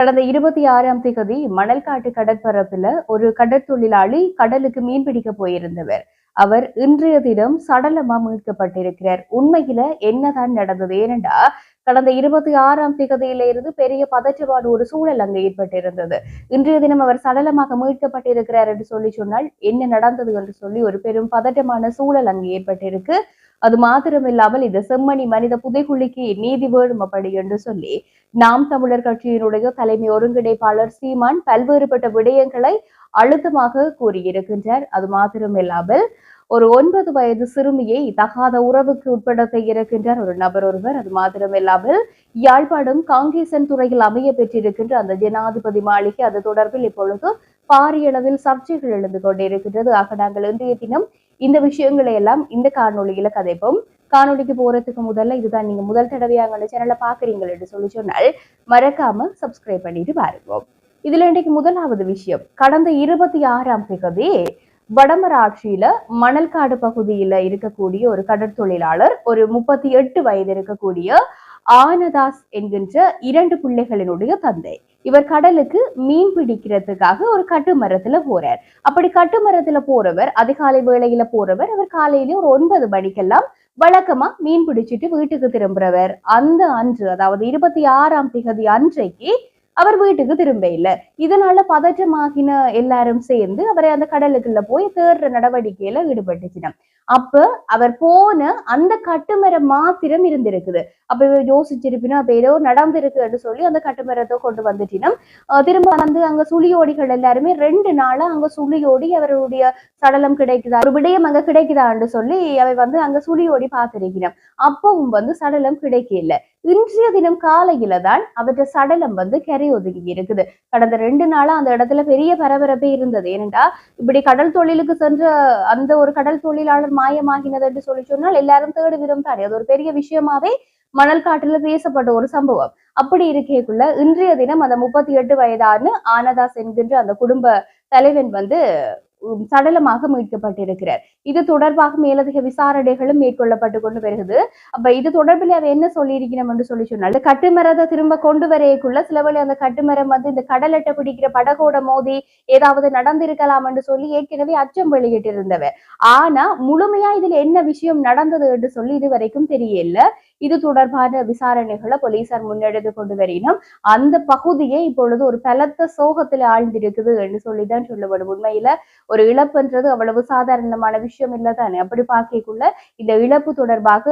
கடந்த இருபத்தி ஆறாம் தேதி மணல்காட்டு கடற்பரப்புல ஒரு கடற்தொழிலாளி கடலுக்கு மீன் பிடிக்க போயிருந்தவர். அவர் இன்றைய தினம் சடலமா மீட்கப்பட்டிருக்கிறார். உண்மையில என்னதான் நடந்தது? ஏனென்றா கடந்த இருபத்தி ஆறாம் திகதியிலிருந்து பெரிய பதற்றமான ஒரு சூழல் அங்கு ஏற்பட்டிருந்தது. இன்றைய தினம் அவர் சடலமாக மீட்கப்பட்டிருக்கிறார் என்று சொல்லி சொன்னால் என்ன நடந்தது என்று சொல்லி ஒரு பெரும் பதட்டமான சூழல் அங்கு ஏற்பட்டிருக்கு. அது மாத்திரமில்லாமல் இந்த செம்மணி மனித புதைகுழிக்கு நீதி வேணும் அப்படி என்று சொல்லி நாம் தமிழர் கட்சியினுடைய தலைமை ஒருங்கிணைப்பாளர் சீமான் பல்வேறுபட்ட விடயங்களை அழுத்தமாக கூறியிருக்கின்றார். அது மாத்திரமில்லாமல் ஒரு ஒன்பது வயது சிறுமியை தகாத உறவுக்கு உட்படுத்த இருக்கின்றார் ஒரு நபர் ஒருவர். அது மாத்திரமில்லாமல் யாழ்ப்பாணம் காங்கேசன் துறையில் அமைய பெற்றிருக்கின்ற அந்த ஜனாதிபதி மாளிகை அது தொடர்பில் இப்பொழுது பாரிய அளவில் சர்ச்சைகள் எழுந்து கொண்டிருக்கின்றது. ஆக நாங்கள் இன்றைய தினம் இந்த விஷயங்களை எல்லாம் இந்த காணொலியில கதைப்போம். காணொலிக்கு போறதுக்கு முதல்ல இதுதான் நீங்க முதல் தடவையா எங்களோட சேனலை பாக்குறீங்க என்று சொல்லி சொன்னால் மறக்காம சப்ஸ்கிரைப் பண்ணிட்டு பாருங்க இதுல இன்றைக்கு முதலாவது விஷயம் கடந்த இருபத்தி ஆறாம் தேதி வடமராட்சியில மணல்காடு பகுதியில இருக்கக்கூடிய ஒரு கடற்தொழிலாளர் ஒரு முப்பத்தி எட்டு வயது இருக்கக்கூடிய ஆனதாஸ் என்கின்ற இரண்டு பிள்ளைகளினுடைய தந்தை. இவர் கடலுக்கு மீன் பிடிக்கிறதுக்காக ஒரு கட்டுமரத்துல போறார். அப்படி கட்டுமரத்துல போறவர் அதிகாலை வேளையில போறவர் அவர் காலையில ஒரு ஒன்பது மணிக்கெல்லாம் வழக்கமா மீன் பிடிச்சிட்டு வீட்டுக்கு திரும்புறவர். அந்த அன்று அதாவது இருபத்தி ஆறாம் திகதி அன்றைக்கு அவர் வீட்டுக்கு திரும்ப இல்லை. இதனால பதற்றமாகின எல்லாரும் சேர்ந்து அவரை அந்த கடலுக்குள்ள போய் தேடுற நடவடிக்கையில ஈடுபட்டுச்சினம். அப்ப அவர் போன அந்த கட்டுமரம் மாத்திரம் இருந்திருக்குது. அப்ப இவர் யோசிச்சிருப்பினா அப்ப ஏதோ நடந்திருக்குன்னு சொல்லி அந்த கட்டுமரத்தை கொண்டு வந்துட்டினும் திரும்ப வந்து அங்க சுழியோடிகள் எல்லாருமே ரெண்டு நாளா அங்க சுழியோடி அவருடைய சடலம் கிடைக்குதா ஒரு விடயம் அங்க கிடைக்குதான்னு சொல்லி அவை வந்து அங்க சுழியோடி பார்த்திருக்கிறோம் அப்பவும் வந்து சடலம் கிடைக்கல இன்றைய தினம் காலையில தான் அவற்ற சடலம் வந்து கரை ஒதுங்கி இருக்குது. கடந்த ரெண்டு நாளா அந்த இடத்துல பெரிய பரபரப்பே இருந்தது. ஏனென்றா இப்படி கடல் தொழிலுக்கு சென்ற அந்த ஒரு கடல் தொழிலாளர் மாயமாகினது என்று சொல்லி சொன்னால் எல்லாரும் தேடுவிதம் தானே. அது ஒரு பெரிய விஷயமாவே மணல் காட்டுல பேசப்பட்ட ஒரு சம்பவம். அப்படி இருக்கேக்குள்ள இன்றைய தினம் அந்த முப்பத்தி எட்டு வயதான ஆனதாஸ் என்கின்ற அந்த குடும்ப தலைவன் வந்து சடலமாக மீட்கப்பட்டிருக்கிறார். இது தொடர்பாக மேலதிக விசாரணைகளும் மேற்கொள்ளப்பட்டு கொண்டு வருகிறது. அப்ப இது தொடர்பில் அவ என்ன சொல்லியிருக்கிறோம் என்று சொல்லி சொன்னால் கட்டுமரத்தை திரும்ப கொண்டு வரையக்குள்ள சில வழி அந்த கட்டுமரம் வந்து இந்த கடலட்டை பிடிக்கிற படகோட மோதி ஏதாவது நடந்திருக்கலாம் என்று சொல்லி ஏற்கனவே அச்சம் வெளியிட்டிருந்தவர் ஆனா முழுமையா இதுல என்ன விஷயம் நடந்தது என்று சொல்லி இது வரைக்கும் தெரியல. இது தொடர்பான விசாரணைகளை போலீசார் முன்னெடுத்து கொண்டு வரினும் அந்த பகுதியே இப்பொழுது ஒரு பலத்த சோகத்துல ஆழ்ந்திருக்குது என்று சொல்லிதான் சொல்லப்படும் உண்மையில ஒரு இழப்புன்றது அவ்வளவு சாதாரணமான விஷயம் இல்லதானே? அப்படி பார்க்கக்குள்ள இந்த இழப்பு தொடர்பாக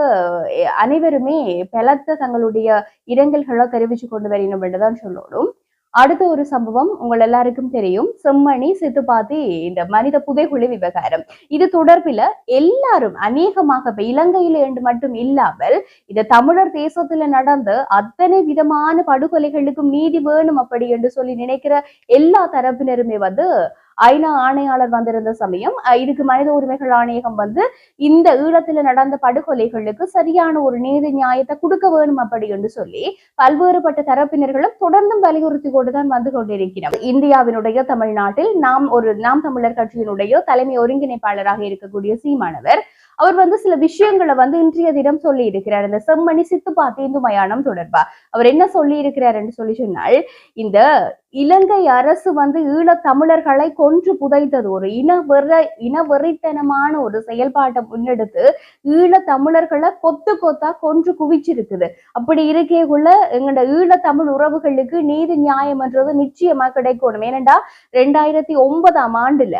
அனைவருமே பலத்த தங்களுடைய இரங்கல்களை தெரிவிச்சு கொண்டு வரணும் என்றுதான் சொல்லணும். அடுத்த ஒரு சம்பவம் உங்கள் எல்லாருக்கும் தெரியும். செம்மணி சித்துப்பாத்தி இந்த மனித புதைகுழி விவகாரம். இது தொடர்பில எல்லாரும் அநேகமாக இலங்கையில என்று மட்டும் இல்லாமல் இந்த தமிழர் தேசத்துல நடந்த அத்தனை விதமான படுகொலைகளுக்கும் நீதி வேணும் அப்படி என்று சொல்லி நினைக்கிற எல்லா தரப்பினருமே வந்து ஐநா ஆணையாளர் வந்திருந்த சமயம் இதுக்கு மனித உரிமைகள் ஆணையகம் வந்து இந்த ஈழத்துல நடந்த படுகொலைகளுக்கு சரியான ஒரு நீதி நியாயத்தை கொடுக்க வேணும் அப்படி என்று சொல்லி பல்வேறுபட்ட தரப்பினர்களும் தொடர்ந்தும் வலியுறுத்தி கொண்டுதான் வந்து கொண்டிருக்கிறோம் இந்தியாவினுடைய தமிழ்நாட்டில் நாம் ஒரு நாம் தமிழர் கட்சியினுடைய தலைமை ஒருங்கிணைப்பாளராக இருக்கக்கூடிய சீமானவர் அவர் வந்து சில விஷயங்களை வந்து இன்றைய தினம் சொல்லி இருக்கிறார் இந்த செம்மணி சித்துப்பாத்தி இந்து மயானம் தொடர்பா. அவர் என்ன சொல்லி இருக்கிறார் என்று சொல்லி சொன்னால் இந்த இலங்கை அரசு வந்து ஈழத் தமிழர்களை கொன்று புதைத்தது. ஒரு இன வெற இன வெறித்தனமான ஒரு செயல்பாட்டை முன்னெடுத்து ஈழத் தமிழர்களை கொத்து கொத்தா கொன்று குவிச்சிருக்குது. அப்படி இருக்கேக்குள்ள எங்களோட ஈழத் தமிழ் உறவுகளுக்கு நீதி நியாயம்ன்றது நிச்சயமா கிடைக்கணும். ஏனெண்டா ரெண்டாயிரத்தி ஒன்பதாம் ஆண்டுல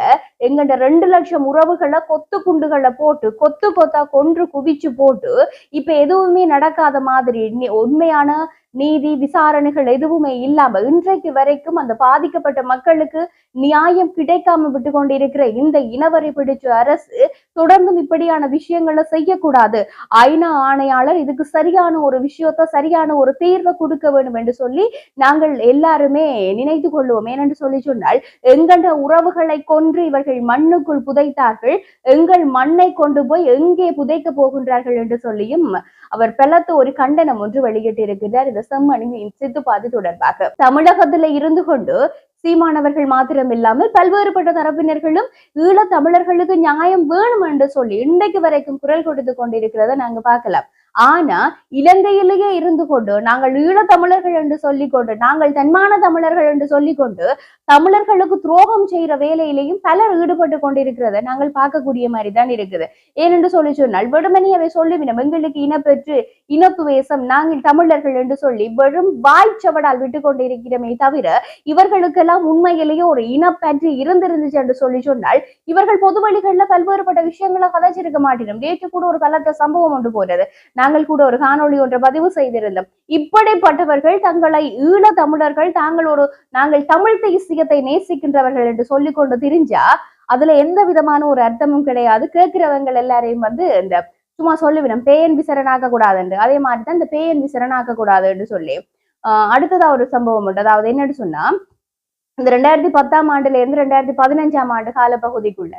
எங்கட ரெண்டு லட்சம் உறவுகளை கொத்து குண்டுகளை போட்டு கொத்து கொத்தா கொன்று குவிச்சு போட்டு இப்ப எதுவுமே நடக்காத மாதிரி உண்மையான நீதி விசாரணைகள் எதுவுமே இல்லாம இன்றைக்கு வரைக்கும் அந்த பாதிக்கப்பட்ட மக்களுக்கு நியாயம் கிடைக்காம விட்டு கொண்டிருக்கிற இந்த இனவரை பிடிச்ச அரசு தொடர்ந்தும் இப்படியான விஷயங்களை செய்யக்கூடாது. ஐநா ஆணையாளர் இதுக்கு சரியான ஒரு விஷயத்த சரியான ஒரு தீர்வை கொடுக்க வேண்டும் என்று சொல்லி நாங்கள் எல்லாருமே நினைத்து கொள்வோம். ஏனென்று சொல்லி சொன்னால் எங்கண்ட உறவுகளை கொன்று இவர்கள் மண்ணுக்குள் புதைத்தார்கள் எங்கள் மண்ணை கொண்டு போய் எங்கே புதைக்க போகின்றார்கள் என்று சொல்லியும் அவர் பெலத்து ஒரு கண்டனம் ஒன்று வெளியிட்டிருக்கிறார். இந்த செம்மணியின் சித்துப்பாதி தொடர்பாக. தமிழகத்துல இருந்து கொண்டு சீமானவர்கள் மாத்திரம் இல்லாமல் பல்வேறுபட்ட தரப்பினர்களும் ஈழ தமிழர்களுக்கு நியாயம் வேணும் என்று சொல்லி இன்றைக்கு வரைக்கும் குரல் கொடுத்து கொண்டிருக்கிறத நாங்க பார்க்கலாம். ஆனா இலங்கையிலேயே இருந்து கொண்டு நாங்கள் ஈழத்தமிழர்கள் என்று சொல்லிக்கொண்டு நாங்கள் தன்மான தமிழர்கள் என்று சொல்லிக்கொண்டு தமிழர்களுக்கு துரோகம் செய்யற வேலையிலையும் பலர் ஈடுபட்டு கொண்டிருக்கிறத நாங்கள் பார்க்கக்கூடிய மாதிரி தான் இருக்குது. ஏனென்று சொல்லி சொன்னால் வெறுமனே அவை சொல்லிவிடும் எங்களுக்கு இனப்பெற்று இனப்பு வேசம் நாங்கள் தமிழர்கள் என்று சொல்லி வெறும் வாய்ச்சவடால் விட்டு கொண்டிருக்கிறோமே தவிர இவர்களுக்கெல்லாம் உண்மையிலேயே ஒரு இனப்பற்று இருந்திருந்துச்சு என்று சொல்லி சொன்னால் இவர்கள் பொது வழிகள்ல பல்வேறுபட்ட விஷயங்களை கதைச்சிருக்க மாட்டோம் நேற்று கூட ஒரு பலத்த சம்பவம் ஒன்று போறது நாங்கள் கூட ஒரு காணொளி ஒன்றை பதிவு செய்திருந்தோம். இப்படிப்பட்டவர்கள் தங்களை ஈழ தமிழர்கள் தாங்கள் ஒரு நாங்கள் தமிழ் தேசியத்தை நேசிக்கின்றவர்கள் என்று சொல்லிக்கொண்டு திரிஞ்சா அதுல எந்த விதமான ஒரு அர்த்தமும் கிடையாது. கேட்கிறவங்க எல்லாரையும் வந்து இந்த சும்மா சொல்லிவிடும் பேயன் கூடாது என்று. அதே மாதிரி தான் இந்த பேயன் விசரனாக்க கூடாதுன்னு சொல்லி. ஆஹ் அடுத்ததா ஒரு சம்பவம் உண்டு. அதாவது என்னன்னு சொன்னா இந்த ரெண்டாயிரத்தி பத்தாம் ஆண்டுல இருந்து ரெண்டாயிரத்தி பதினஞ்சாம் ஆண்டு கால பகுதிக்குள்ள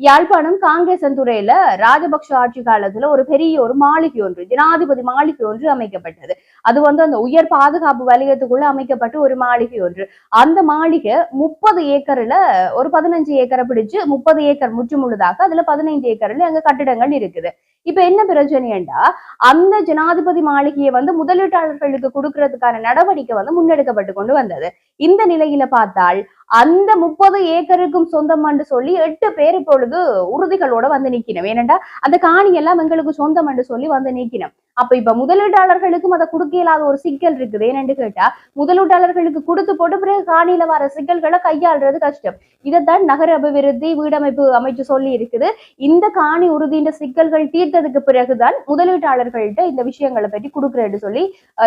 யாழ்ப்பாணம் காங்கேசன்துறையில ராஜபக்ஷ ஆட்சி காலத்துல ஒரு பெரிய ஒரு மாளிகை ஒன்று ஜனாதிபதி மாளிகை ஒன்று அமைக்கப்பட்டது. அது வந்து அந்த உயர் பாதுகாப்பு வலயத்துக்குள்ள அமைக்கப்பட்ட ஒரு மாளிகை ஒன்று. அந்த மாளிகை முப்பது ஏக்கர்ல ஒரு பதினஞ்சு ஏக்கரை பிடிச்சு முப்பது ஏக்கர் முற்று முழுதாக அதுல பதினைந்து ஏக்கர்ல அங்க கட்டிடங்கள் இருக்குது. இப்ப என்ன பிரச்சனைண்டா அந்த ஜனாதிபதி மாளிகையை வந்து முதலீட்டாளர்களுக்கு கொடுக்கறதுக்கான நடவடிக்கை வந்து முன்னெடுக்கப்பட்டு கொண்டு வந்தது. இந்த நிலையில பார்த்தால் அந்த முப்பது ஏக்கருக்கும் சொந்தம் சொல்லி எட்டு பேர் இப்பொழுது உறுதிகளோட வந்து நிக்கணும் ஏனென்றா அந்த காணி எல்லாம் எங்களுக்கு சொந்தம் என்று சொல்லி வந்து நீக்கினோம் அப்ப இப்ப முதலீட்டாளர்களுக்கும் அதை கொடுக்க இயலாத ஒரு சிக்கல் இருக்குது. ஏனென்று கேட்டா முதலீட்டாளர்களுக்கு கொடுத்து போட்டு பிறகு காணியில வர சிக்கல்களை கையாளுறது கஷ்டம். இதைத்தான் நகர அபிவிருத்தி வீடமைப்பு அமைச்சு சொல்லி இருக்குது. இந்த காணி உறுதியின் சிக்கல்கள் தீர்த்ததுக்கு பிறகுதான் முதலீட்டாளர்கள்ட்ட இந்த விஷயங்களை பற்றி கொடுக்குறேன்னு சொல்லி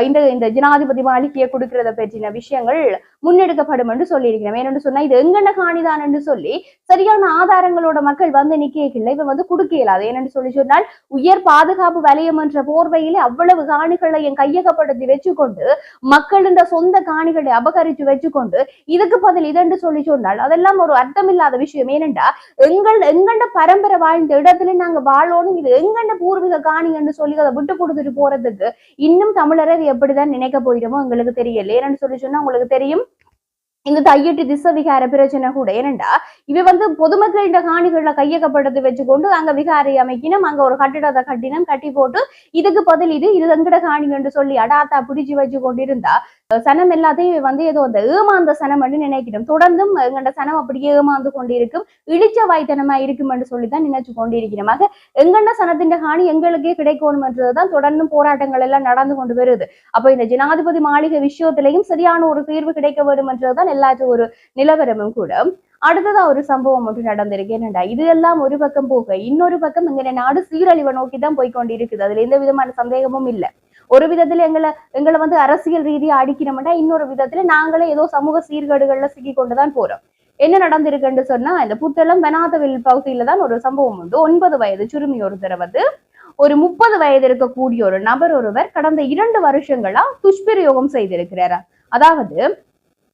இந்த இந்த ஜனாதிபதி மாளிகையை கொடுக்கறத பற்றின விஷயங்கள் முன்னெடுக்கப்படும் என்று சொல்லியிருக்கிறோம் ஏனென்று சொன்னா இது எங்கென்ன காணிதான் என்று சொல்லி சரியான ஆதாரங்களோட மக்கள் வந்து நிக்கல இவன் வந்து கொடுக்க இயலாது. ஏன்னு சொல்லி சொன்னால் உயர் பாதுகாப்பு வலயம் என்ற போர்வை சபையிலே அவ்வளவு காணிகளை என் கையகப்படுத்தி வச்சுக்கொண்டு மக்கள் இந்த சொந்த காணிகளை அபகரிச்சு வச்சுக்கொண்டு இதுக்கு பதில் இதென்று சொல்லி சொன்னால் அதெல்லாம் ஒரு அர்த்தமில்லாத விஷயம். ஏனென்றா எங்கள் எங்கண்ட பரம்பரை வாழ்ந்த இடத்துல நாங்க வாழணும் இது எங்கண்ட பூர்வீக காணி என்று சொல்லி அதை விட்டு கொடுத்துட்டு போறதுக்கு இன்னும் தமிழரை எப்படிதான் நினைக்க போயிடுமோ எங்களுக்கு தெரியல. ஏன்னு சொல்லி சொன்னா உங்களுக்கு தெரியும்? இந்த தையட்டு திசவிகார பிரச்சனை கூட. ஏனண்டா இவ வந்து பொதுமக்களின் காணிகள்ல கையகப்படுத்தி வச்சுக்கொண்டு அங்க விகாரை அமைக்கணும் அங்க ஒரு கட்டிடத்தை கட்டினம் கட்டி போட்டு இதுக்கு பதில் இது இது எங்கட என்று சொல்லி அடாத்தா பிடிச்சு வச்சு கொண்டிருந்தா சனம் எல்லாத்தையும் வந்து ஏதோ அந்த ஏமாந்த சனம் என்று நினைக்கிறோம். தொடர்ந்தும் எங்கட சனம் அப்படியே ஏமாந்து கொண்டிருக்கும் இழிச்ச வாய்த்தனமா இருக்கும் என்று சொல்லித்தான் நினைச்சு கொண்டிருக்கிறோம். ஆக எங்கண்ட சனத்தின் காணி எங்களுக்கே கிடைக்கணும் என்றதுதான் தொடர்ந்தும் போராட்டங்கள் எல்லாம் நடந்து கொண்டு வருது. அப்ப இந்த ஜனாதிபதி மாளிகை விஷயத்திலையும் சரியான ஒரு தீர்வு கிடைக்க வேண்டும் என்றதுதான் இல்லாத ஒரு நிலவரமும் கூட. அடுத்ததா ஒரு சம்பவம் ஒன்று நடந்திருக்கு. என்னடா இது எல்லாம் ஒரு பக்கம் போக இன்னொரு பக்கம் எங்க நாடு சீரழிவை நோக்கி தான் போய் அதுல எந்த விதமான சந்தேகமும் இல்ல. ஒரு விதத்துல எங்களை எங்களை வந்து அரசியல் ரீதியா அடிக்கிறோம்னா இன்னொரு விதத்துல நாங்களே ஏதோ சமூக சீர்கேடுகள்ல சிக்கி கொண்டுதான் போறோம். என்ன நடந்திருக்குன்னு சொன்னா இந்த புத்தளம் பெனாதவில் பகுதியில தான் ஒரு சம்பவம் உண்டு. ஒன்பது வயது சிறுமி ஒருத்தர் வந்து ஒரு முப்பது வயது இருக்கக்கூடிய ஒரு நபர் ஒருவர் கடந்த இரண்டு வருஷங்களா துஷ்பிரயோகம் செய்திருக்கிறாரா? அதாவது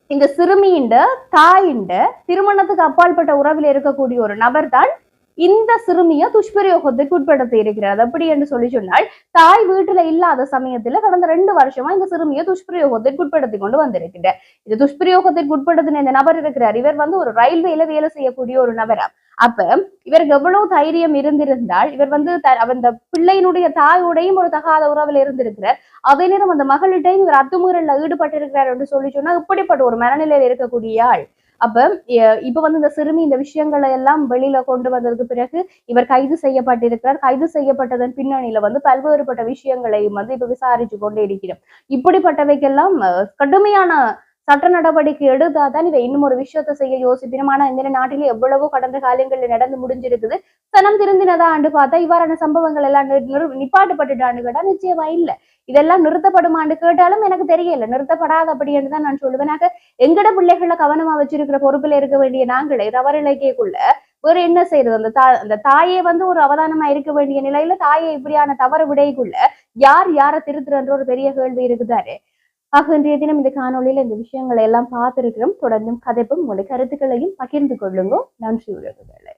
இந்த சிறுமியின் தாயின் திருமணத்துக்கு அப்பாற்பட்ட உறவில் இருக்கக்கூடிய ஒரு நபர் தான் இந்த சிறுமியை துஷ்பிரயோகத்துக்கு உட்படுத்தி இருக்கிறார். அப்படி என்று சொல்லி சொன்னால் தாய் வீட்டுல இல்லாத சமயத்துல கடந்த ரெண்டு வருஷமா இந்த சிறுமியை துஷ்பிரயோகத்திற்கு உட்படுத்தி கொண்டு வந்திருக்கிறார் இது துஷ்பிரயோகத்திற்கு உட்படுத்தின இந்த நபர் இருக்கிறார். இவர் வந்து ஒரு ரயில்வேல வேலை செய்யக்கூடிய ஒரு நபரா. அப்ப இவருக்கு எவ்வளவு தைரியம் இருந்திருந்தால் இவர் வந்து த- அந்த பிள்ளையினுடைய தாயோடையும் ஒரு தகாத உறவில் இருந்திருக்கிறார். அதே நேரம் அந்த மகளிட்டையும் இவர் அத்துமீறல்ல ஈடுபட்டிருக்கிறார் என்று சொல்லி சொன்னா இப்படிப்பட்ட ஒரு மனநிலையில் இருக்கக்கூடிய ஆள் அப்ப இப்ப வந்து இந்த சிறுமி இந்த விஷயங்களை எல்லாம் வெளியில கொண்டு வந்ததுக்கு பிறகு இவர் கைது செய்யப்பட்டிருக்கிறார். கைது செய்யப்பட்டதன் பின்னணியில வந்து பல்வேறுபட்ட விஷயங்களையும் வந்து இப்ப விசாரிச்சு கொண்டே இருக்கிறோம் இப்படிப்பட்டவைக்கெல்லாம் கடுமையான சட்ட நடவடிக்கை எடுத்தாதான் இவ இன்னும் ஒரு விஷயத்த செய்ய யோசிப்பினும் ஆனா இந்த நாட்டிலே எவ்வளவோ கடந்த காலங்களில் நடந்து முடிஞ்சிருக்குது. சனம் திருந்தினதா ஆண்டு பார்த்தா இவ்வாறான சம்பவங்கள் எல்லாம் நிப்பாட்டுப்பட்டுட்டான்னு கேட்டா நிச்சயமா இல்லை. இதெல்லாம் நிறுத்தப்படுமான்னு கேட்டாலும் எனக்கு தெரியல. நிறுத்தப்படாது அப்படின்னு தான் நான் சொல்லுவேன். எங்கட பிள்ளைகளை கவனமா வச்சிருக்கிற பொறுப்புல இருக்க வேண்டிய நாங்களே தவறிழைக்கைக்குள்ள வேற என்ன செய்யறது அந்த தா அந்த தாயே வந்து ஒரு அவதானமா இருக்க வேண்டிய நிலையில தாயை இப்படியான தவறு விடைக்குள்ள யார் யாரை திருத்துறன்ற ஒரு பெரிய கேள்வி இருக்குதாரு. ஆக இன்றைய தினம் இந்த காணொளியில இந்த விஷயங்களை எல்லாம் பார்த்திருக்கிறோம். தொடர்ந்தும் கதைப்பும் உங்களுடைய கருத்துக்களையும் பகிர்ந்து கொள்ளுங்க. நன்றி உறவுகளை.